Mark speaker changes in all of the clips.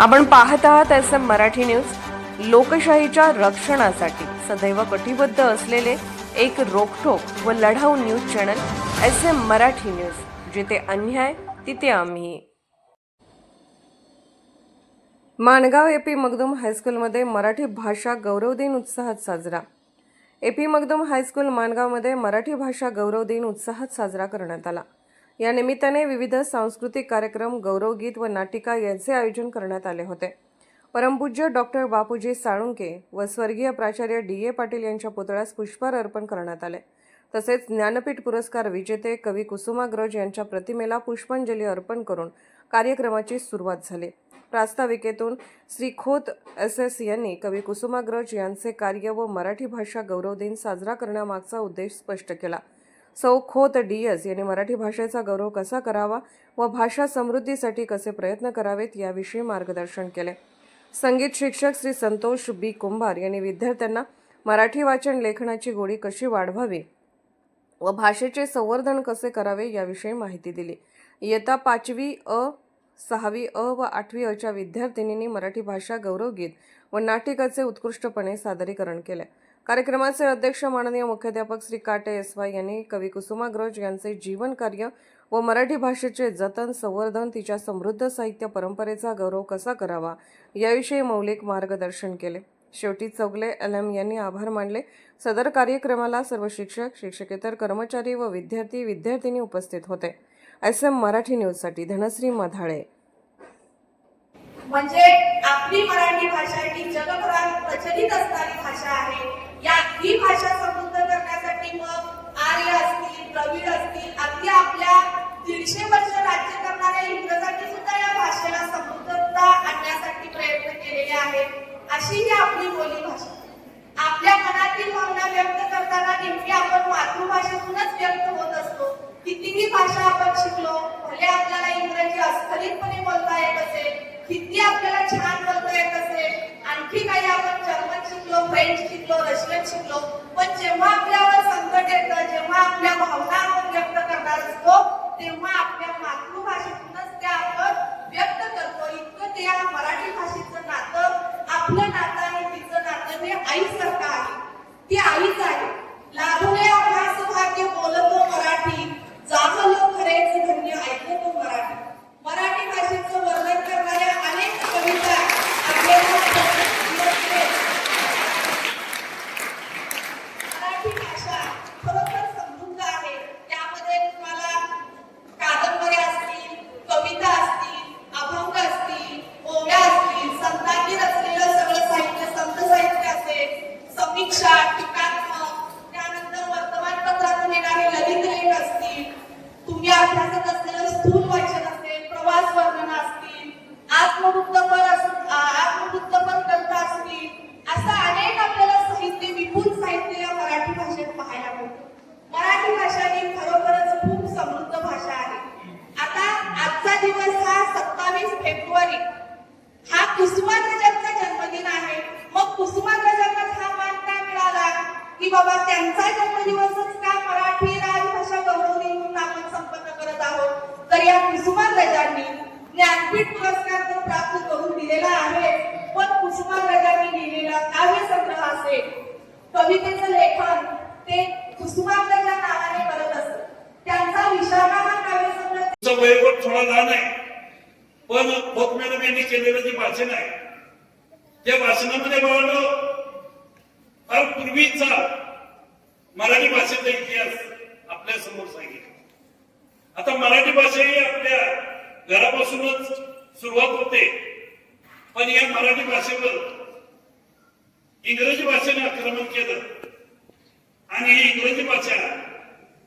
Speaker 1: आपण पाहत आहात एस एम मराठी न्यूज. लोकशाहीच्या रक्षणासाठी सदैव कटिबद्ध असलेले एक रोखोक व लढाऊ news channel S M Marathi news. जिथे अन्याय तिथे आम्ही. माणगाव एपी मगदूम हायस्कूलमध्ये मराठी भाषा गौरव दिन उत्साहात साजरा. एपी मगदूम हायस्कूल माणगावमध्ये मराठी भाषा गौरव दिन उत्साहात साजरा करण्यात आला. या निमित्ताने विविध सांस्कृतिक कार्यक्रम गौरवगीत व नाटिका यांचे आयोजन करण्यात आले होते. परमपूज्य डॉक्टर बापूजी साळुंके व स्वर्गीय प्राचार्य डी. ए. पाटील यांच्या पुतळ्यास पुष्पहार अर्पण करण्यात आले. तसेच ज्ञानपीठ पुरस्कार विजेते कवी कुसुमाग्रज यांच्या प्रतिमेला पुष्पांजली अर्पण करून कार्यक्रमाची सुरुवात झाली. प्रास्ताविकेतून श्री खोत एस. एस. यांनी कवी कुसुमाग्रज यांचे कार्य व मराठी भाषा गौरव दिन साजरा करण्यामागचा उद्देश स्पष्ट केला. सौ खोत डी एस यांनी मराठी भाषेचा गौरव कसा करावा व भाषा समृद्धीसाठी कसे प्रयत्न करावेत याविषयी मार्गदर्शन केले. संगीत शिक्षक श्री संतोष बी. कुंभार यांनी विद्यार्थ्यांना मराठी वाचन लेखनाची गोडी कशी वाढवावी व भाषेचे संवर्धन कसे करावे याविषयी माहिती दिली. इयत्ता पाचवी अ सहावी अ व आठवी अच्या विद्यार्थिनींनी मराठी भाषा गौरवगीत व नाटिकाचे उत्कृष्टपणे सादरीकरण केले. कार्यक्रमाचे अध्यक्ष माननीय मुख्याध्यापक श्री काटे एस वाय यांनी कवी कुसुमाग्रज यांचे जीवन कार्य व मराठी भाषेचे जतन संवर्धन तिच्या समृद्ध साहित्य परंपरेचा गौरव कसा करावा याविषयी मौलिक मार्गदर्शन केले. शेवटी चौगले एल एम यांनी आभार मानले. सदर कार्यक्रमाला सर्व शिक्षक शिक्षकेतर कर्मचारी व विद्यार्थी विद्यार्थिनी उपस्थित होते. एस एम मराठी न्यूजसाठी धनश्री मधाळे.
Speaker 2: म्हणजे आपली मराठी भाषा ही जगभरात प्रचलित असणारी भाषा आहे या ही भाषा समृद्ध करण्यासाठी मग आर्य असतील द्रविड असतील अगदी आपल्या दीडशे वर्ष राज्य करणाऱ्या इंग्रजांनी सुद्धा या भाषेला समृद्धता आणण्यासाठी प्रयत्न केलेले आहेत अशी ही आपली बोली भाषा आपल्या मनातील भावना व्यक्त करताना नेमकी आपण मातृभाषेतूनच व्यक्त होत असतो. कितीही भाषा आपण शिकलो भले आपल्याला इंग्रजी अस्खलितपणे बोलता येत असेल किती आपल्याला छान बोलता येत असेल आणखी काही आपण जर्मन शिकलो फ्रेंच शिकलो रशियन शिकलो पण जेव्हा आपल्यावर संकट येतं जेव्हा आपल्या भावना आपण व्यक्त करणार असतो तेव्हा आपल्या मातृभाषेतूनच त्या आपण व्यक्त करतो इतकं ते या मराठी भाषेचं नातं आपलं नातं आणि तिचं नातं हे आईसारखं आहे ती आईच आहे लाभले अभ्यास भाग्य बोलतो मराठी जागलो खरेच धन्य ऐकतो मराठी मराठी भाषेचं वर्णन करणाऱ्या अनेक कविता आपल्याला प्रत्येक मराठी भाषा खरोखर समृद्ध आहे त्यामध्ये तुम्हाला कादंबऱ्या असतील कविता असतील अभंग असतील ओव्या असतील संतांनी रचलेलं सगळं साहित्य संत साहित्य असेल समीक्षा टीकात्मक त्यानंतर वर्तमानपत्रातून येणारे ललित लेख असतील तुम्ही अभ्यासत असलेलं स्थूल वाचन असेल प्रवास वर्णन असतील आत्मवृत्तपर असू आत्मवृत्तपर ग्रंथ असतील असं अनेक आपल्याला साहित्य विपुल साहित्य या मराठी भाषेत पाहायला मिळतं मराठी भाषा ही खरोखरच खूप समृद्ध भाषा आहे आता आजचा दिवस हा सत्तावीस फेब्रुवारी हा कुसुमाग्रजांचा जन्मदिन आहे मग कुसुमाग्रजांना हा मान का मिळाला की बाबा त्यांचा जन्मदिवसच का मराठी राजभाषा गौरव दिन म्हणून आपण संपन्न करत आहोत? तर या कुसुमाग्रजांनी ज्ञानपीठ पुरस्कार तर प्राप्त करून दिलेला आहे पण कुसुमाग्रजांनी लिहिलेला काव्य संग्रह असेल? कवितेचं लेखन ते कुसुमाग्रजा नावाने करत असत. त्यांचा विशाखा हा काव्य संग्रह
Speaker 3: तुमचा थोडा लहान आहे पण खोत यांनी केलेलं जे भाषण आहे त्या भाषणामध्ये बाळांनो फार पूर्वीचा मराठी भाषेचा इतिहास आपल्यासमोर सांगितला. आता मराठी भाषा ही आपल्या घरापासूनच सुरुवात होते. पण या मराठी भाषेवर इंग्रजी भाषेने आक्रमण केलं. आणि ही इंग्रजी भाषा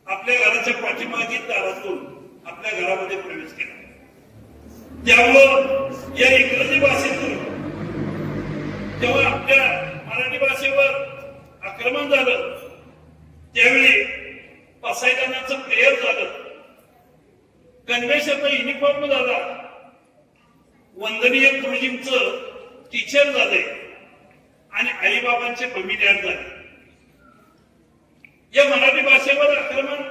Speaker 3: आपल्या घराच्या पाठीमागील दारातून आपल्या घरामध्ये प्रवेश केला. त्यामुळं या इंग्रजी भाषेतून जेव्हा आपल्या मराठी भाषेवर आक्रमण झालं. त्यावेळी पसायदानाचं प्रेयर झालं. गणवेशाचा युनिफॉर्म झाला. वंदनीय गुरुजींच टीचर झाले. आणि आईबाबांचे भूमिदार झाले. या मराठी भाषेवर आक्रमण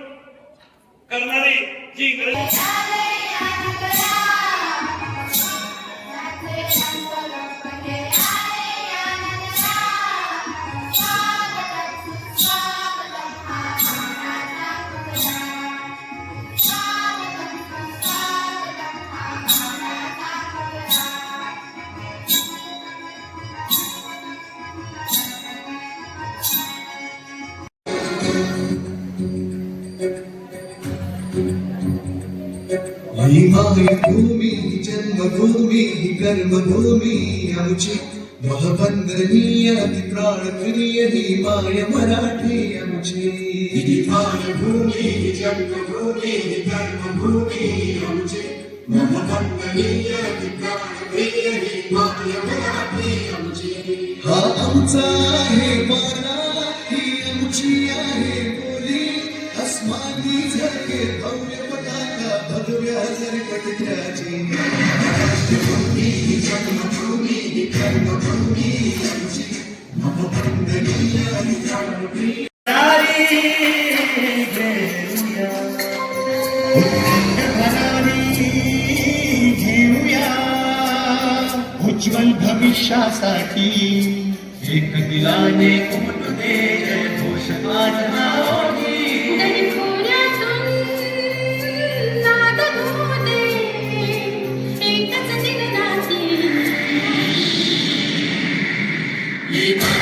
Speaker 3: करणारी जी इंग्रजी
Speaker 4: महिमाय भूमि जन्मभूमि कर्मभूमि अमुचि महवन्दनीय प्राणप्रिय हिमाय मराठे अमुचि हिमाय भूमि जन्मभूमि कर्मभूमि अमुचि महवन्दनीय प्राणप्रिय हिमाय मराठे अमुचि हा आमचा आहे मराठी आमची आहे भगव्या झरकटल्याची राष्ट्रभूमी ही जन्मभूमी ही कर्मभूमी आमची प्राणप्रिय
Speaker 5: उज्ज्वल भविष्यासाठी एक दिलाने कोण दे जय घोष आज. You.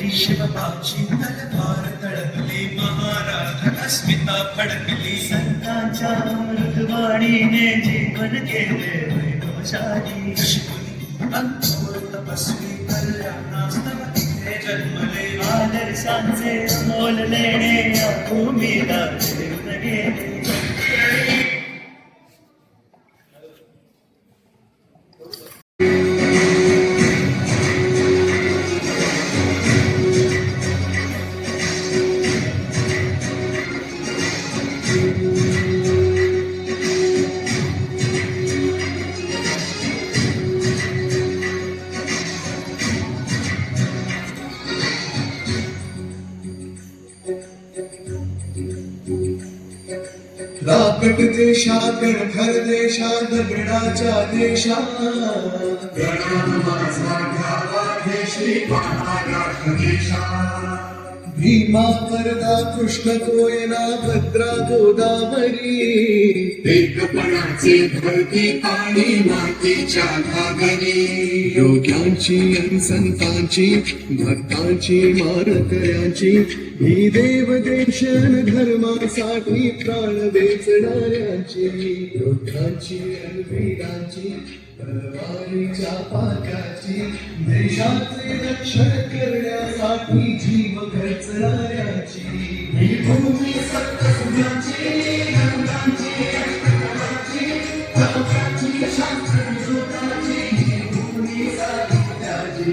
Speaker 5: फडकली शिवबाची तलवार तडपली महाराष्ट्र अस्मिता फडकली संतांच्या मृतवाणीने जीवन केले वैभवशाली अंकुर तपस्वी कल्याणास्तव तिथे जन्मले आदर्शांचे अमोल लेणे या भूमीला
Speaker 4: राकट देशात घर देशात दगडाच्या देशात. भीमा करदा कृष्ण कोयना भद्रा गोदावरी. एकपणाचे धरती पाणी मातीच्या घागरी. योग्यांची आणि संतांची भक्तांची मारकऱ्यांची. ही देवदेशन धर्मासाठी प्राण वेचणाऱ्यांची. योद्धांची आणि वीरांची. तलवारीच्या पाक्याची देशाचे रक्षण करण्यासाठी जीव खर्चणाऱ्याची ही भूमी शास्त्र जोताची ही भूमी साहित्याची